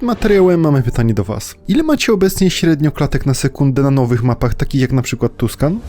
Przed materiałem mamy pytanie do Was. Ile macie obecnie średnio klatek na sekundę na nowych mapach, takich jak na przykład Tuscan?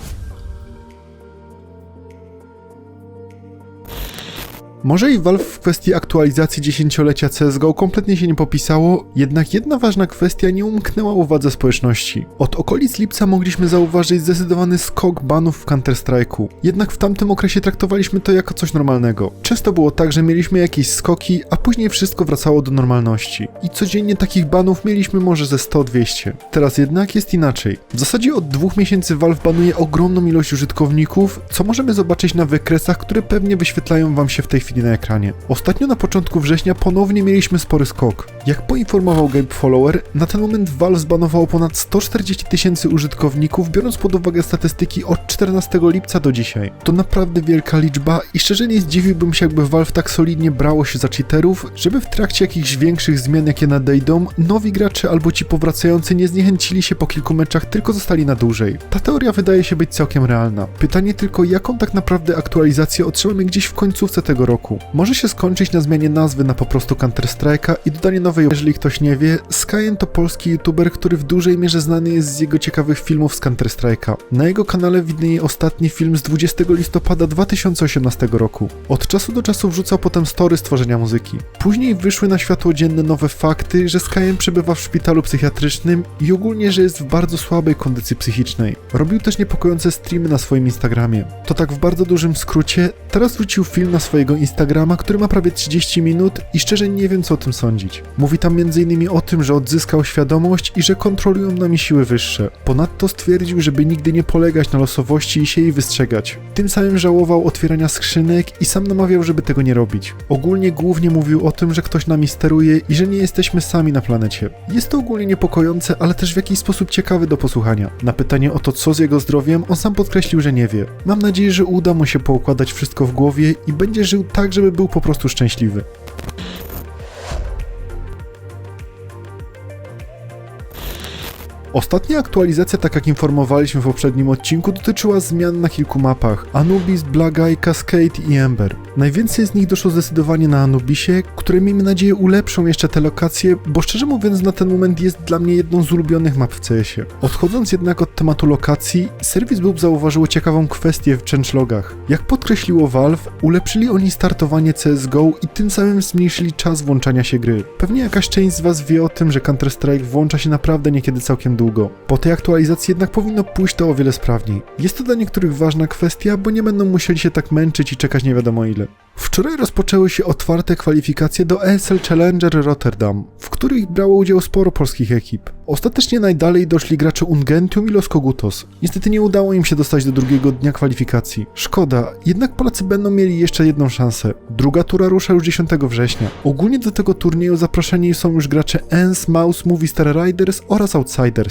Może i Valve w kwestii aktualizacji dziesięciolecia CSGO kompletnie się nie popisało, jednak jedna ważna kwestia nie umknęła uwadze społeczności. Od okolic lipca mogliśmy zauważyć zdecydowany skok banów w Counter-Strike'u, jednak w tamtym okresie traktowaliśmy to jako coś normalnego. Często było tak, że mieliśmy jakieś skoki, a później wszystko wracało do normalności. I codziennie takich banów mieliśmy może ze 100-200. Teraz jednak jest inaczej. W zasadzie od dwóch miesięcy Valve banuje ogromną ilość użytkowników, co możemy zobaczyć na wykresach, które pewnie wyświetlają wam się w tej chwili na ekranie. Ostatnio na początku września ponownie mieliśmy spory skok. Jak poinformował Gabe Follower, na ten moment Valve zbanowało ponad 140 tysięcy użytkowników, biorąc pod uwagę statystyki od 14 lipca do dzisiaj. To naprawdę wielka liczba i szczerze nie zdziwiłbym się, jakby Valve tak solidnie brało się za cheaterów, żeby w trakcie jakichś większych zmian, jakie nadejdą, nowi gracze albo ci powracający nie zniechęcili się po kilku meczach, tylko zostali na dłużej. Ta teoria wydaje się być całkiem realna. Pytanie tylko, jaką tak naprawdę aktualizację otrzymamy gdzieś w końcówce tego roku. Może się skończyć na zmianie nazwy na po prostu Counter-Strike'a i dodanie nowej, jeżeli ktoś nie wie, Skyen to polski youtuber, który w dużej mierze znany jest z jego ciekawych filmów z Counter-Strike'a. Na jego kanale widnieje ostatni film z 20 listopada 2018 roku. Od czasu do czasu wrzucał potem story stworzenia muzyki. Później wyszły na światło dzienne nowe fakty, że Skyen przebywa w szpitalu psychiatrycznym i ogólnie, że jest w bardzo słabej kondycji psychicznej. Robił też niepokojące streamy na swoim Instagramie. To tak w bardzo dużym skrócie, teraz wrzucił film na swojego Instagrama, który ma prawie 30 minut i szczerze nie wiem co o tym sądzić. Mówi tam m.in. o tym, że odzyskał świadomość i że kontrolują nami siły wyższe. Ponadto stwierdził, żeby nigdy nie polegać na losowości i się jej wystrzegać. Tym samym żałował otwierania skrzynek i sam namawiał, żeby tego nie robić. Ogólnie głównie mówił o tym, że ktoś nami steruje i że nie jesteśmy sami na planecie. Jest to ogólnie niepokojące, ale też w jakiś sposób ciekawy do posłuchania. Na pytanie o to, co z jego zdrowiem, on sam podkreślił, że nie wie. Mam nadzieję, że uda mu się poukładać wszystko w głowie i będzie żył tak, żeby był po prostu szczęśliwy. Ostatnia aktualizacja, tak jak informowaliśmy w poprzednim odcinku, dotyczyła zmian na kilku mapach Anubis, Eye, Cascade i Ember. Najwięcej z nich doszło zdecydowanie na Anubisie, które miejmy nadzieję ulepszą jeszcze te lokacje, bo szczerze mówiąc na ten moment jest dla mnie jedną z ulubionych map w CS-ie. Odchodząc jednak od tematu lokacji, serwis Boob zauważyło ciekawą kwestię w changelogach. Jak podkreśliło Valve, ulepszyli oni startowanie CSGO i tym samym zmniejszyli czas włączania się gry. Pewnie jakaś część z was wie o tym, że Counter-Strike włącza się naprawdę niekiedy całkiem Po tej aktualizacji jednak powinno pójść to o wiele sprawniej. Jest to dla niektórych ważna kwestia, bo nie będą musieli się tak męczyć i czekać nie wiadomo ile. Wczoraj rozpoczęły się otwarte kwalifikacje do ESL Challenger Rotterdam, w których brało udział sporo polskich ekip. Ostatecznie najdalej doszli gracze Ungentium i Los Kogutos. Niestety nie udało im się dostać do drugiego dnia kwalifikacji. Szkoda, jednak Polacy będą mieli jeszcze jedną szansę. Druga tura rusza już 10 września. Ogólnie do tego turnieju zaproszeni są już gracze ENS, Mouse, Movie Star Riders oraz Outsiders.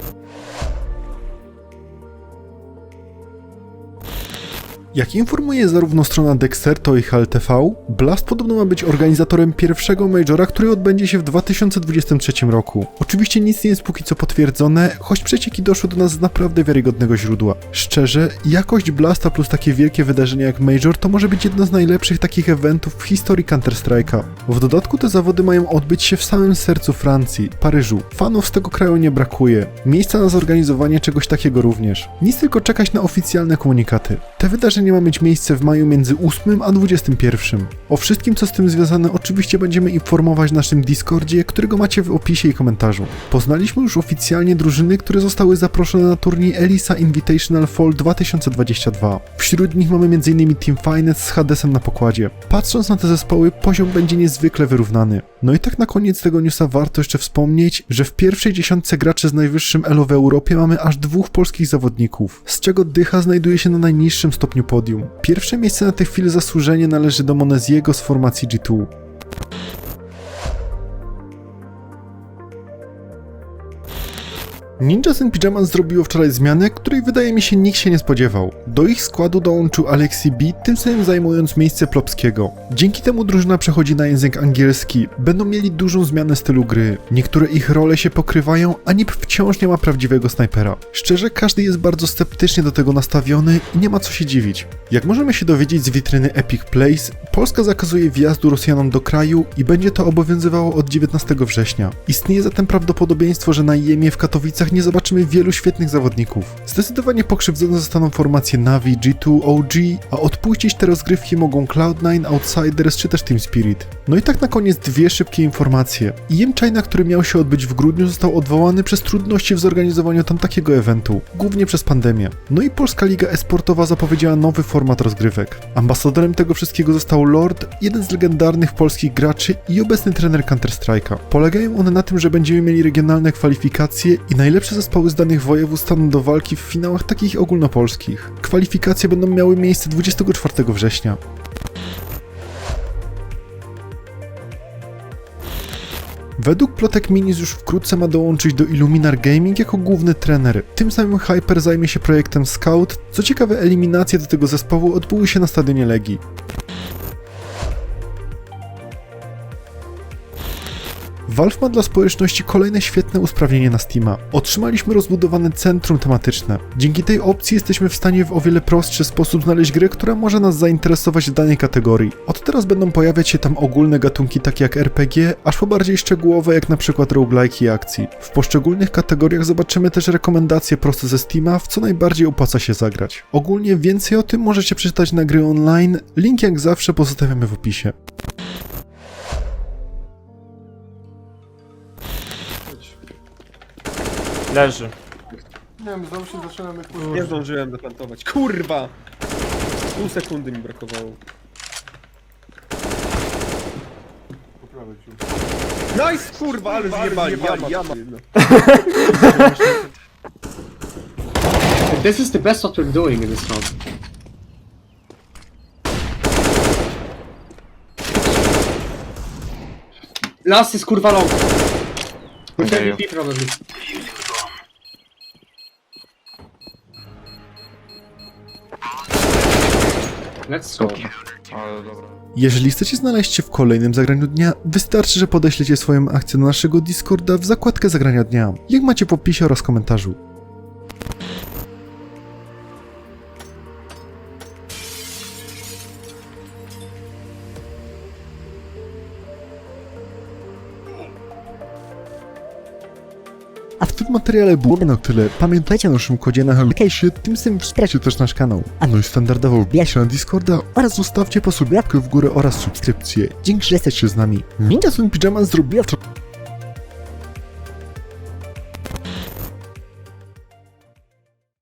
Jak informuje zarówno strona Dexerto i HLTV, Blast podobno ma być organizatorem pierwszego Majora, który odbędzie się w 2023 roku. Oczywiście nic nie jest póki co potwierdzone, choć przecieki doszły do nas z naprawdę wiarygodnego źródła. Szczerze, jakość Blasta plus takie wielkie wydarzenia jak Major to może być jedno z najlepszych takich eventów w historii Counter-Strike'a. W dodatku te zawody mają odbyć się w samym sercu Francji, Paryżu. Fanów z tego kraju nie brakuje. Miejsca na zorganizowanie czegoś takiego również. Nic tylko czekać na oficjalne komunikaty. Te wydarzenia ma mieć miejsce w maju między 8 a 21. O wszystkim, co z tym związane, oczywiście będziemy informować w naszym Discordzie, którego macie w opisie i komentarzu. Poznaliśmy już oficjalnie drużyny, które zostały zaproszone na turniej Elisa Invitational Fall 2022. Wśród nich mamy m.in. Team Finance z Hadesem na pokładzie. Patrząc na te zespoły, poziom będzie niezwykle wyrównany. No i tak na koniec tego newsa warto jeszcze wspomnieć, że w pierwszej dziesiątce graczy z najwyższym elo w Europie mamy aż dwóch polskich zawodników, z czego Dycha znajduje się na najniższym stopniu podium. Pierwsze miejsce na tę chwilę zasłużenie należy do Moneziego z formacji G2. Ninja Sen Pyjamas zrobiło wczoraj zmianę, której wydaje mi się nikt się nie spodziewał. Do ich składu dołączył Alexi B, tym samym zajmując miejsce Plopskiego. Dzięki temu drużyna przechodzi na język angielski, będą mieli dużą zmianę stylu gry. Niektóre ich role się pokrywają, a NIP wciąż nie ma prawdziwego snajpera. Szczerze, każdy jest bardzo sceptycznie do tego nastawiony i nie ma co się dziwić. Jak możemy się dowiedzieć z witryny Epic Place, Polska zakazuje wjazdu Rosjanom do kraju i będzie to obowiązywało od 19 września. Istnieje zatem prawdopodobieństwo, że na IEM-ie w Katowicach nie zobaczymy wielu świetnych zawodników. Zdecydowanie pokrzywdzone zostaną formacje Navi, G2, OG, a odpuścić te rozgrywki mogą Cloud9, Outsiders czy też Team Spirit. No i tak na koniec dwie szybkie informacje. IEM China, który miał się odbyć w grudniu, został odwołany przez trudności w zorganizowaniu tam takiego eventu, głównie przez pandemię. No i Polska Liga Esportowa zapowiedziała nowy format rozgrywek. Ambasadorem tego wszystkiego został Lord, jeden z legendarnych polskich graczy i obecny trener Counter-Strike'a. Polegają one na tym, że będziemy mieli regionalne kwalifikacje i najlepsze zespoły z danych województw staną do walki w finałach takich ogólnopolskich. Kwalifikacje będą miały miejsce 24 września. Według plotek Minis już wkrótce ma dołączyć do Illuminar Gaming jako główny trener. Tym samym Hyper zajmie się projektem Scout. Co ciekawe, eliminacje do tego zespołu odbyły się na stadionie Legii. Valve ma dla społeczności kolejne świetne usprawnienie na Steama. Otrzymaliśmy rozbudowane centrum tematyczne. Dzięki tej opcji jesteśmy w stanie w o wiele prostszy sposób znaleźć grę, która może nas zainteresować w danej kategorii. Od teraz będą pojawiać się tam ogólne gatunki takie jak RPG, aż po bardziej szczegółowe jak na przykład roguelike i akcji. W poszczególnych kategoriach zobaczymy też rekomendacje proste ze Steama, w co najbardziej opłaca się zagrać. Ogólnie więcej o tym możecie przeczytać na gry online, link jak zawsze pozostawiamy w opisie. Leży. Nie wiem, znowu się zaczynamy kurwa. Nie zdążyłem deplantować. Kurwa! Pół sekundy mi brakowało. Poprawiać już. Nice, kurwa, ale zjebali, jama, jama. This is the best what we're doing in this round. Last is kurwa long. Okay. MVP probably. Let's go. Ale dobra. Jeżeli chcecie znaleźć się w kolejnym zagraniu dnia, wystarczy, że podeślecie swoją akcję do naszego Discorda w zakładkę zagrania dnia. Jak macie w opisie oraz komentarzu. Materiale było na tyle. Pamiętajcie o naszym kodzie na Hellcase, tym samym wspieracie też nasz kanał. A no i standardowo wbijajcie na Discorda oraz zostawcie po sobie łapkę w górę oraz subskrypcję. Dzięki, że jesteście z nami. Ninja Sun Pyjama zrobiła wczoraj